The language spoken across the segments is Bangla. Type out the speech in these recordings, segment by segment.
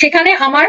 সেখানে আমার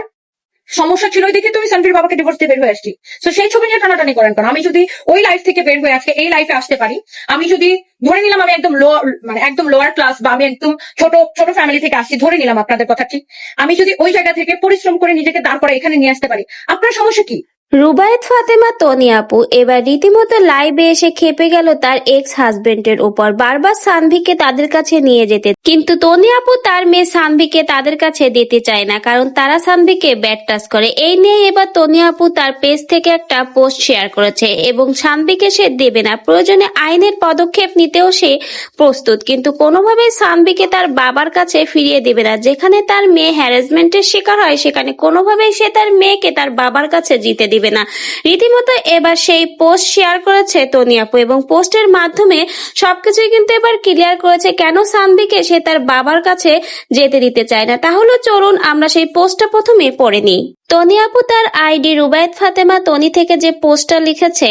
সমস্যা ছিল দেখে তুমি সানভীর বাবাকে ডিভোর্স দিয়ে বের হয়ে আসছি। তো সেই ছবি নিয়ে টানাটানি করেন কারণ আমি যদি ওই লাইফ থেকে বের হয়ে আজকে এই লাইফে আসতে পারি, আমি যদি ধরে নিলাম আমি একদম লো মানে একদম লোয়ার ক্লাস বা আমি একদম ছোট ছোট ফ্যামিলি থেকে আসছি, ধরে নিলাম আপনাদের কথা ঠিক। আমি যদি ওই জায়গা থেকে পরিশ্রম করে নিজেকে দাঁড় করে এখানে নিয়ে আসতে পারি, আপনার সমস্যা কি? রুবায়েত, ফাতেমা, তনি আপু এবার রীতিমতো লাইভে এসে খেপে গেল তার এক্স হাজবেন্ডের উপর। বারবার সানভিকে তাদের কাছে নিয়ে যেতে কিন্তু তনি আপু তার মেয়ে সানভিকে তাদের কাছে দিতে চায় না, কারণ তারা সানভিকে ব্যাড টাচ করে। এই নিয়ে এবার তনি আপু তার পেজ থেকে একটা পোস্ট শেয়ার করেছে এবং সানভিকে সে দেবে না। প্রয়োজনে আইনের পদক্ষেপ নিতেও সে প্রস্তুত, কিন্তু কোনোভাবে সানভিকে তার বাবার কাছে ফিরিয়ে দেবে না। যেখানে তার মেয়ে হ্যারাসমেন্টের শিকার হয়, সেখানে কোনোভাবেই সে তার মেয়েকে তার বাবার কাছে জিতে দিবে না। রীতিমতো এবার সেই পোস্ট শেয়ার করেছে তনি আপু এবং পোস্টের মাধ্যমে সবকিছুই কিন্তু এবার ক্লিয়ার করেছে কেন সানভিকে সে তার বাবার কাছে যেতে দিতে চায় না। তাহলে চলুন আমরা সেই পোস্টটা প্রথমে পড়ে নিই। তনি আপু তার আইডি রুবায়েত ফাতেমা তনি থেকে যে পোস্টটা লিখেছে,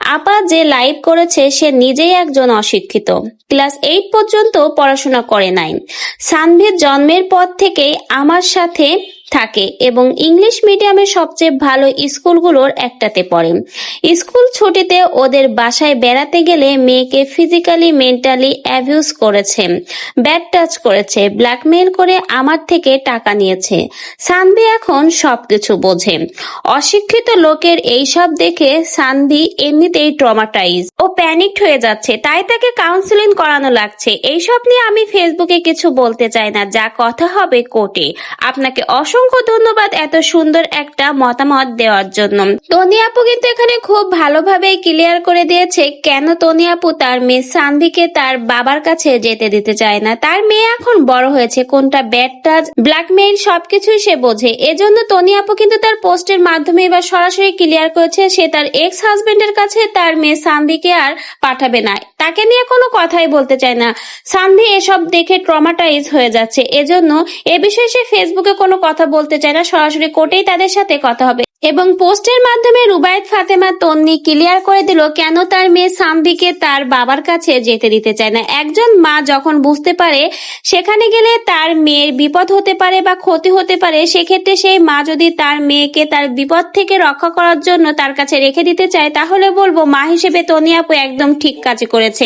আপা যে লাইভ করেছে সে নিজেই একজন অশিক্ষিত। ক্লাস এইট পর্যন্ত পড়াশোনা করে নাই। সানভির জন্মের পর থেকেই আমার সাথে থাকে এবং ইংলিশ মিডিয়ামের সবচেয়ে ভালো স্কুলগুলোর একটাতে পড়ে। স্কুল ছুটিতে ওদের বাসায় বেড়াতে গেলে মেয়েকে ফিজিক্যালি মেন্টালি অ্যাবিউজ করেছে ব্যাড টাচ করেছে ব্ল্যাকমেইল করে আমার থেকে টাকা নিয়েছে। সানভি এখন সবকিছু বোঝে। অশিক্ষিত লোকের এইসব দেখে সানভি এমনিতেই ট্রমাটাইজ ও প্যানিকড হয়ে যাচ্ছে, তাই তাকে কাউন্সিলিং করানো লাগছে। এইসব নিয়ে আমি ফেসবুকে কিছু বলতে চাই না, যা কথা হবে কোর্টে। আপনাকে অসংখ্য ধন্যবাদ এত সুন্দর একটা মতামত দেওয়ার জন্য। তনি আপু কিন্তু এখানে খুব ভালোভাবেই ক্লিয়ার করে দিয়েছে কেন তনি আপু তার মেয়ে সানভিকে তার বাবার কাছে যেতে দিতে চায় না। তার মেয়ে এখন বড় হয়েছে, কোনটা ব্যাড টাচ ব্ল্যাকমেইল সবকিছুই সে বোঝে। এজন্য তনি আপু কিন্তু তার পোস্টের মাধ্যমে এবার সরাসরি ক্লিয়ার করেছে সে তার এক্স হাজবেন্ডের কাছে তার মেয়ে সানভিকে আর পাঠাবে না। তাকে নিয়ে কোনো কথাই বলতে চায় না। সানভি এসব দেখে ট্রমাটাইজ হয়ে যাচ্ছে। এজন্য এ বিষয়ে সে ফেসবুকে কোনো কথা বলতে চায় না। সরাসরি কোর্টেই তাদের সাথে কথা হবে। এবং পোস্টের মাধ্যমে রুবায়েত ফাতেমা তন্নি ক্লিয়ার করে দিল, কেন তার মেয়ে সামভিকে তার বাবার কাছে যেতে দিতে চায় না? একজন মা যখন বুঝতে পারে সেখানে গেলে তার মেয়ের বিপদ হতে পারে বা ক্ষতি হতে পারে, সেক্ষেত্রে সেই মা যদি তার মেয়েকে তার বিপদ থেকে রক্ষা করার জন্য তার কাছে রেখে দিতে চায়, তাহলে বলব মা হিসেবে তনি আপু একদম ঠিক কাজ করেছে